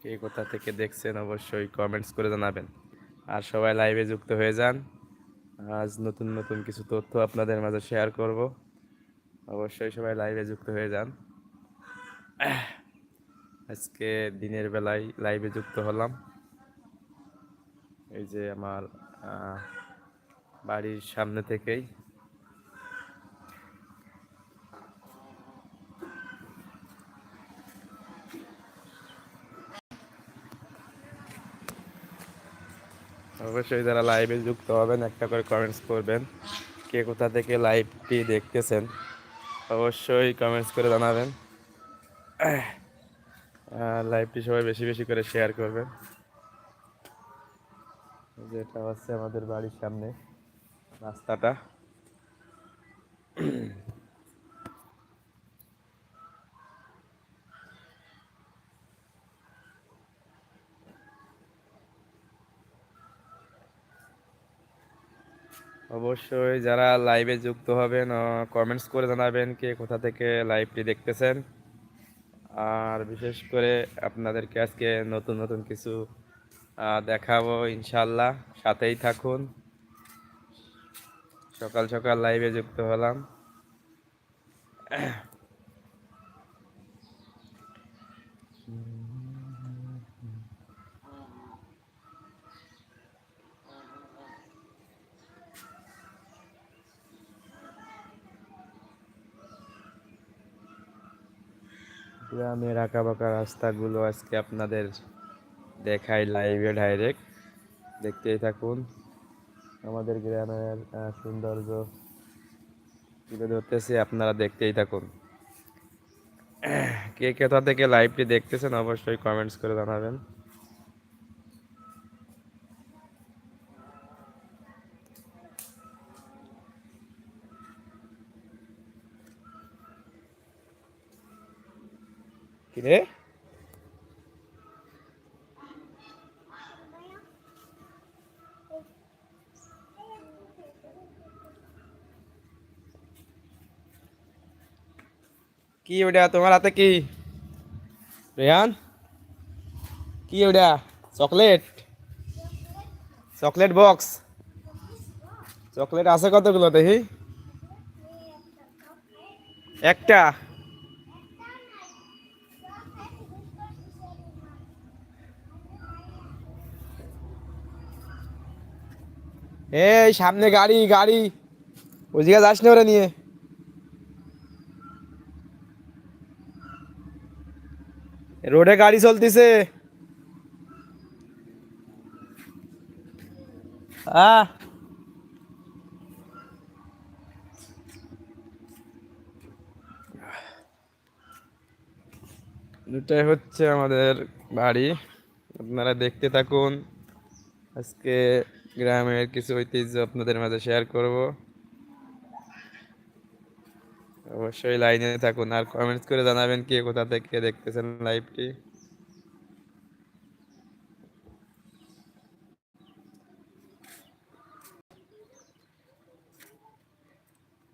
কে কোথা থেকে দেখছেন অবশ্যই কমেন্টস করে জানাবেন। আর সবাই লাইভে যুক্ত হয়ে যান। আজ নতুন নতুন কিছু তথ্য আপনাদের মাঝে শেয়ার করব। অবশ্যই সবাই লাইভে যুক্ত হয়ে যান। আজকে দিনের বেলায় লাইভে যুক্ত হলাম। এই যে আমার বাড়ির সামনে থেকেই অবশ্যই যারা লাইভে যুক্ত হবেন, একটা করে কমেন্টস করবেন, কে কোথা থেকে লাইভটি দেখতেছেন, অবশ্যই কমেন্টস করে জানাবেন। লাইভটি সবাই বেশি বেশি করে শেয়ার করবেন। যেটা হচ্ছে আমাদের বাড়ির সামনে রাস্তাটা। অবশ্যই যারা লাইভে যুক্ত হবেন কমেন্টস করে জানাবেন কে কোথা থেকে লাইভটি দেখতেছেন। আর বিশেষ করে আপনাদেরকে আজকে নতুন নতুন কিছু দেখাবো ইনশাল্লাহ সাথেই থাকুন। সকাল সকাল লাইভে যুক্ত হলাম। গ্রামের আঁকা বাঁকা রাস্তাগুলো আজকে আপনাদের দেখাই লাইভে ডাইরেক্ট দেখতেই থাকুন। আমাদের গ্রামের সৌন্দর্য তুলে ধরতেছি, আপনারা দেখতেই থাকুন। কে কোথা থেকে লাইভটি দেখতেছেন অবশ্যই কমেন্টস করে জানাবেন। কিরে কি ওটা তোমার হাতে কি? রেহান? কি ওটা চকলেট? Chocolate box? চকলেট আছে কতগুলো দেখি? একটা। এই, সামনে গাড়ি গাড়ি। ওইদিকে যাস না ওরা নিয়ে। রোডে গাড়ি চলতেছে। দুটাই হচ্ছে আমাদের বাড়ি। আপনারা দেখতে থাকুন। আজকে গ্রামের কিছু ঐতিহ্য আপনাদের মাঝে শেয়ার করব। অবশ্যই লাইনে থাকুন আর কমেন্টস করে জানাবেন কে কোথা থেকে দেখতেছেন লাইভটি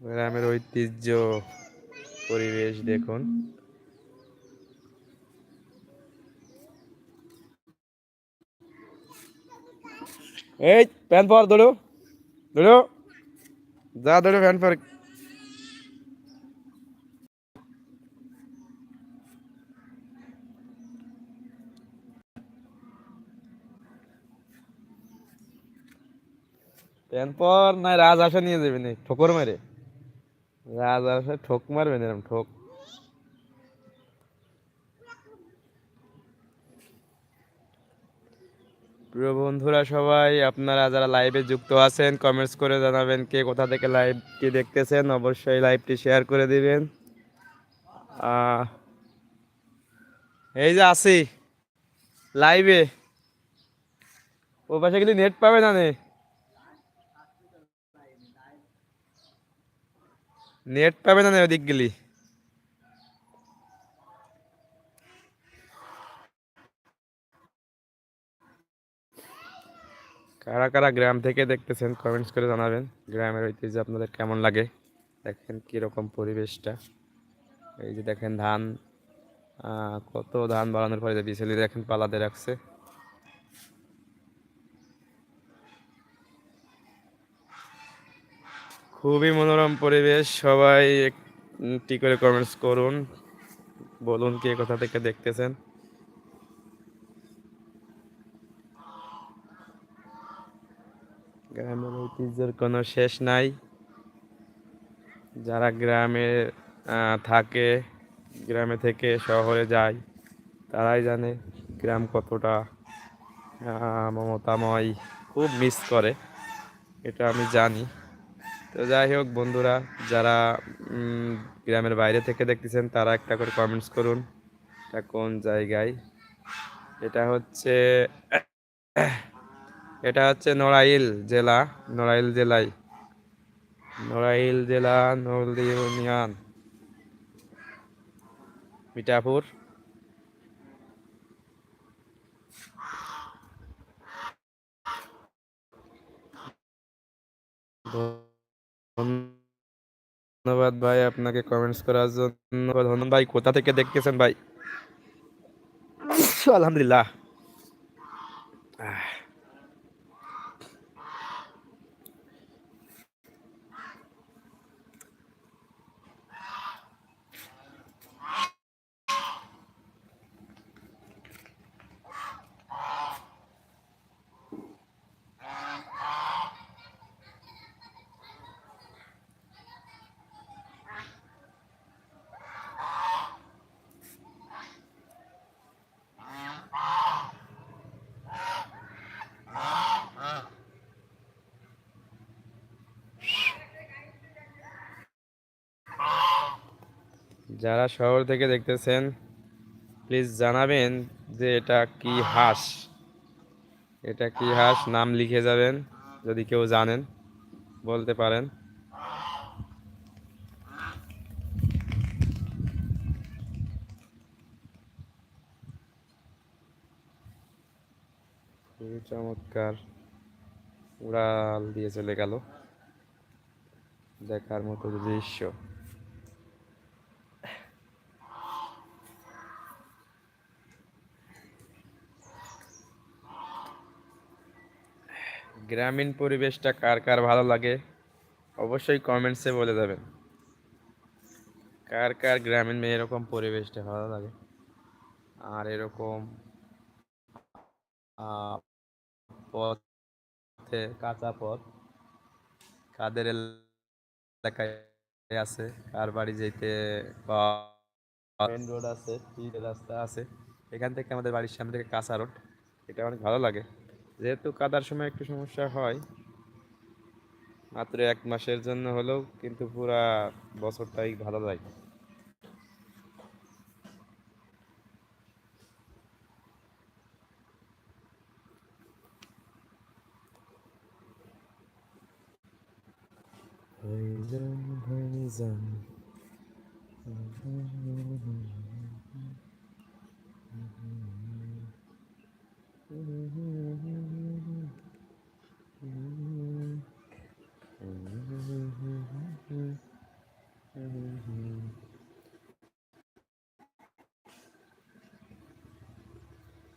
গ্রামের ঐতিহ্য, পরিবেশ দেখুন। এই প্যান পর দৌড়ো। দৌড়ো। যা দৌড়ো প্যান পর। প্যান পর না রাজ আসা নিয়ে যাবে না ঠোকর মেরে। রাজ আসা ঠোক মারবে না এরম ঠোক। প্রিয় বন্ধুরা সবাই, আপনারা যারা লাইভে যুক্ত আছেন কমেন্টস করে জানাবেন কে কোথা থেকে লাইভটি দেখতেছেন। অবশ্যই লাইভটি শেয়ার করে দিবেন। এই যে আছি লাইভে ও পাশে কিন্তু নেট পাবে না নেট পাবে না নে ওদিক গেলি? কারা কারা গ্রাম থেকে দেখতেছেন কমেন্টস করে জানাবেন। গ্রামের ঐতিহ্য আপনাদের কেমন লাগে? দেখেন কীরকম পরিবেশটা। এই যে দেখেন ধান কত ধান বাড়ানোর পরে বিচলি দেখেন পালাতে রাখছে। খুবই মনোরম পরিবেশ, সবাই একটি করে কমেন্টস করুন। বলুন কে কোথা থেকে দেখতেছেন। ঐতিহ্যের কোনো শেষ নাই। যারা গ্রামে থাকে, গ্রামে থেকে শহরে যায়, তারাই জানে গ্রাম কতটা মমতাময়, খুব মিস করে। এটা আমি জানি। তো যাই হোক বন্ধুরা, যারা গ্রামের বাইরে থেকে দেখতেছেন, তারা একটা করে কমেন্টস করুন, এটা কোন জায়গায়। এটা হচ্ছে এটা হচ্ছে নড়াইল জেলা নড়াইল জেলায়। নড়াইল জেলা নলদি ইউনিয়ন মিঠাপুর। ধন্যবাদ ভাই আপনাকে কমেন্টস করার জন্য। ধন্যবাদ ভাই কোথা থেকে দেখতেছেন ভাই? আলহামদুলিল্লাহ। যারা শহর থেকে দেখতেছেন প্লিজ জানাবেন যে এটা কি হাঁস। এটা কি হাঁস? নাম লিখে যাবেন, যদি কেউ জানেন, বলতে পারেন। খুবই চমৎকার উড়াল দিয়ে চলে গেল। দেখার মতো দৃশ্য। গ্রামীণ পরিবেশটা কার কার ভালো লাগে, অবশ্যই কমেন্টসে বলে যাবেন কার কার গ্রামীণ এরকম পরিবেশটা ভালো লাগে? আর এরকম পথে, কাঁচা পথ, কাদের এলাকায় আছে, কার বাড়ি যেতে রোড আছে রাস্তা আছে, এখান থেকে আমাদের বাড়ির সামনে থেকে কাঁচা রোড এটা অনেক ভালো লাগে। যেহেতু কাদার সময় একটু সমস্যা হয়, মাত্র এক মাসের জন্য হলেও কিন্তু পুরা বছরটাই ভালো লাগে। ভাইজান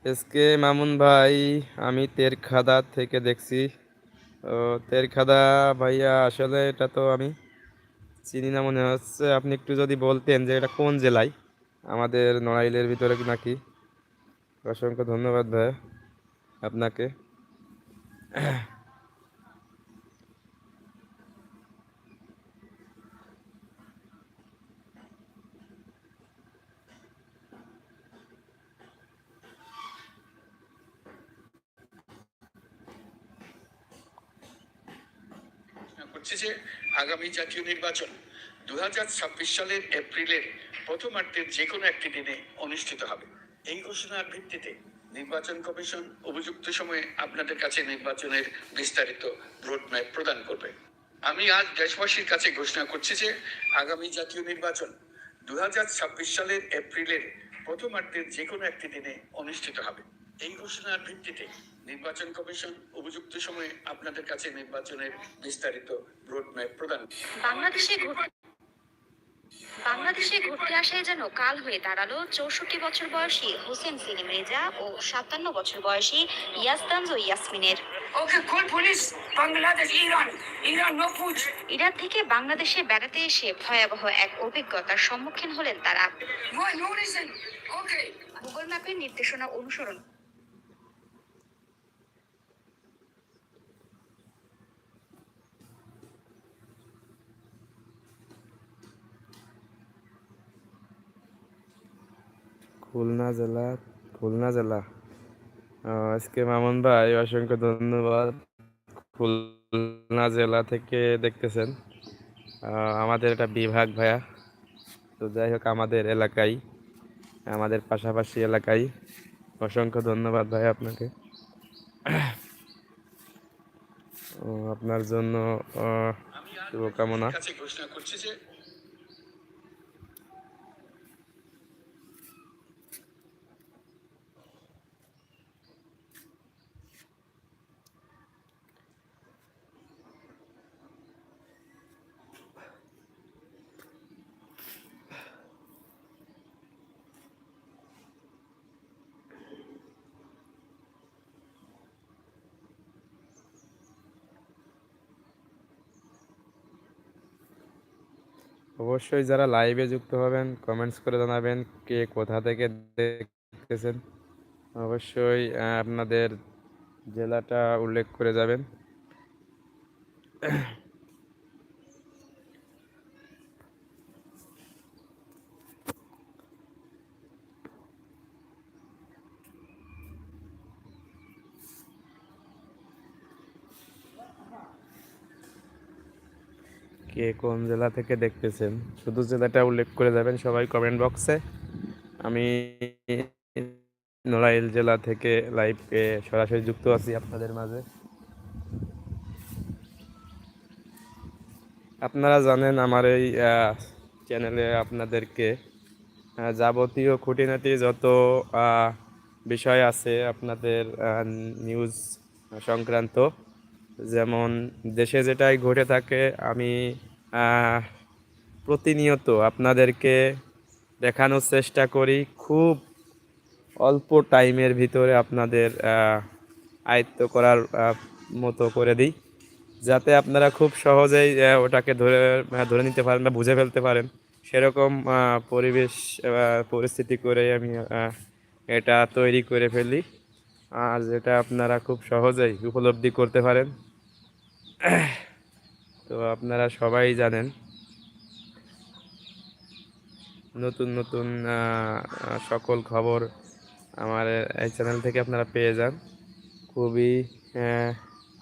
এসকে মামুন ভাই, আমি তেরখাদা থেকে দেখছি। ও, তেরখাদা ভাইয়া, আসলে এটা তো আমি চিনি না মনে হচ্ছে। আপনি একটু যদি বলতেন যে এটা কোন জেলায়? আমাদের নড়াইলের ভিতরে নাকি? অসংখ্য ধন্যবাদ ভাই আপনাকে। করছে যে আগামী জাতীয় নির্বাচন দুহাজার ছাব্বিশ সালের এপ্রিলের প্রথমার্ধের যে কোনো একটি দিনে অনুষ্ঠিত হবে। এই ঘোষণার ভিত্তিতে নির্বাচন কমিশন উপযুক্ত সময়ে আপনাদের কাছে নির্বাচনের বিস্তারিত রোডম্যাপ প্রদান করবে। আমি আজ দেশবাসীর কাছে ঘোষণা করছি যে আগামী জাতীয় নির্বাচন দুই হাজার ছাব্বিশ সালের এপ্রিলের প্রথমার্ধের যে কোনো একটি দিনে অনুষ্ঠিত হবে। এই ঘোষণার ভিত্তিতে নির্বাচন কমিশন উপযুক্ত সময়ে আপনাদের কাছে নির্বাচনের বিস্তারিত রোডম্যাপ প্রদান বাংলাদেশে বাংলাদেশে ঘুরতে আসায় যেন কাল হয়ে দাঁড়াল চৌষট্টি বছর বয়সী হোসেন সেলিম রেজা ও সাতান্ন বছর বয়সী ইয়াসদানজো ইয়াসমিনের. ইরান থেকে বাংলাদেশে বেড়াতে এসে ভয়াবহ এক অভিজ্ঞতার সম্মুখীন হলেন তারা. গুগল ম্যাপের নির্দেশনা অনুসরণ খুলনা জেলা খুলনা জেলা। আজকে মামুন ভাই অসংখ্য ধন্যবাদ খুলনা জেলা থেকে দেখতেছেন। আমাদের এটা বিভাগ ভাইয়া। তো যাই হোক, আমাদের এলাকায়, আমাদের পাশাপাশি এলাকায় অসংখ্য ধন্যবাদ ভাই আপনাকে। আপনার জন্য শুভকামনা। ঘোষণা করছি যে অবশ্যই যারা লাইভে যুক্ত হবেন কমেন্টস করে জানাবেন কে কোথা থেকে দেখতেছেন। অবশ্যই আপনাদের জেলাটা উল্লেখ করে যাবেন। কে কোন জেলা থেকে দেখতেছেন? শুধু জেলাটা উল্লেখ করে যাবেন সবাই কমেন্ট বক্সে আমি নড়াইল জেলা থেকে লাইভে সরাসরি যুক্ত আছি আপনাদের মাঝে। আপনারা জানেন আমার এই চ্যানেলে আপনাদেরকে যাবতীয় খুঁটিনাটি যত বিষয় আছে আপনাদের নিউজ সংক্রান্ত, যেমন দেশে যেটাই ঘটে থাকে, আমি প্রতিনিয়ত আপনাদেরকে দেখানোর চেষ্টা করি। খুব অল্প টাইমের ভিতরে আপনাদের আয়ত্ত করার মতো করে দিই। যাতে আপনারা খুব সহজেই ওটাকে ধরে ধরে নিতে পারেন বা বুঝে ফেলতে পারেন। সেরকম পরিবেশ পরিস্থিতি করে আমি এটা তৈরি করে ফেলি। আর যেটা আপনারা খুব সহজেই উপলব্ধি করতে পারেন। তো আপনারা সবাই জানেন। নতুন নতুন সকল খবর আমার এই চ্যানেল থেকে আপনারা পেয়ে যান। খুবই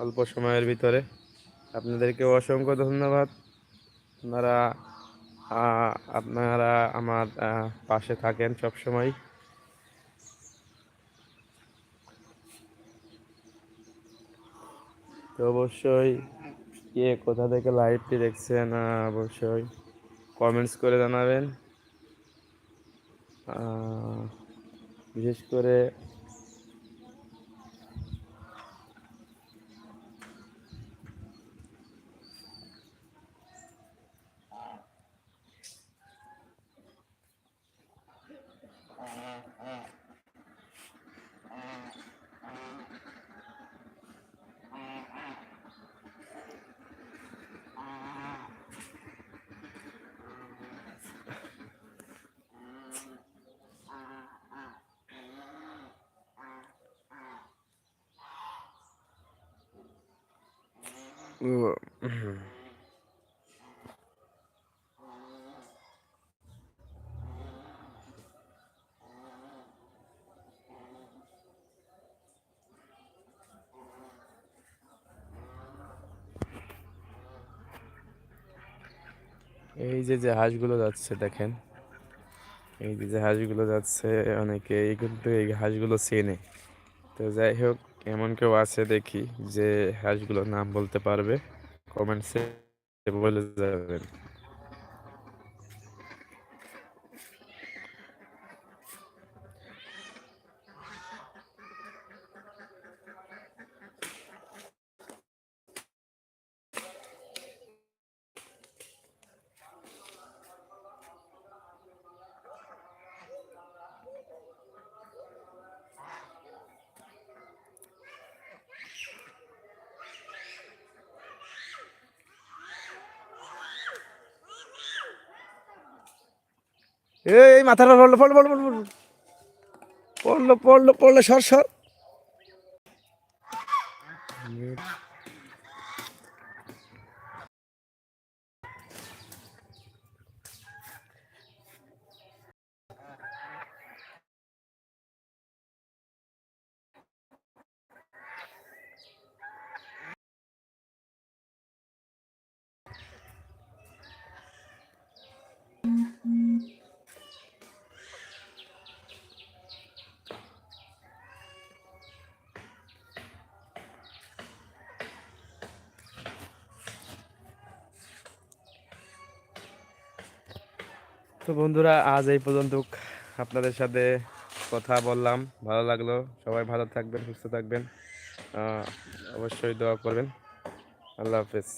অল্প সময়ের ভিতরে। আপনাদেরকে অসংখ্য ধন্যবাদ। আপনারা আপনারা আমার পাশে থাকেন সব সময় তো অবশ্যই কে কোথা থেকে লাইভটি দেখছেন অবশ্যই কমেন্টস করে জানাবেন। বিশেষ করে এই যে যে হাঁসগুলো যাচ্ছে, দেখেন। এই যে যে হাঁসগুলো যাচ্ছে, অনেকে এই কিন্তু এই হাঁসগুলো চেনে। তো যাই হোক এমন কেউ আছে দেখি যে হ্যাশগুলোর নাম বলতে পারবে? কমেন্টসে বলে যাবেন। এই মাথাটা পড়ল পড়ল পড়ল পড়ল। পড়ল পড়ল পড়ল সর সর তো বন্ধুরা, আজ এই পর্যন্ত আপনাদের সাথে কথা বললাম। ভালো লাগল। সবাই ভালো থাকবেন, সুস্থ থাকবেন। অবশ্যই দোয়া করবেন। আল্লাহ হাফেজ।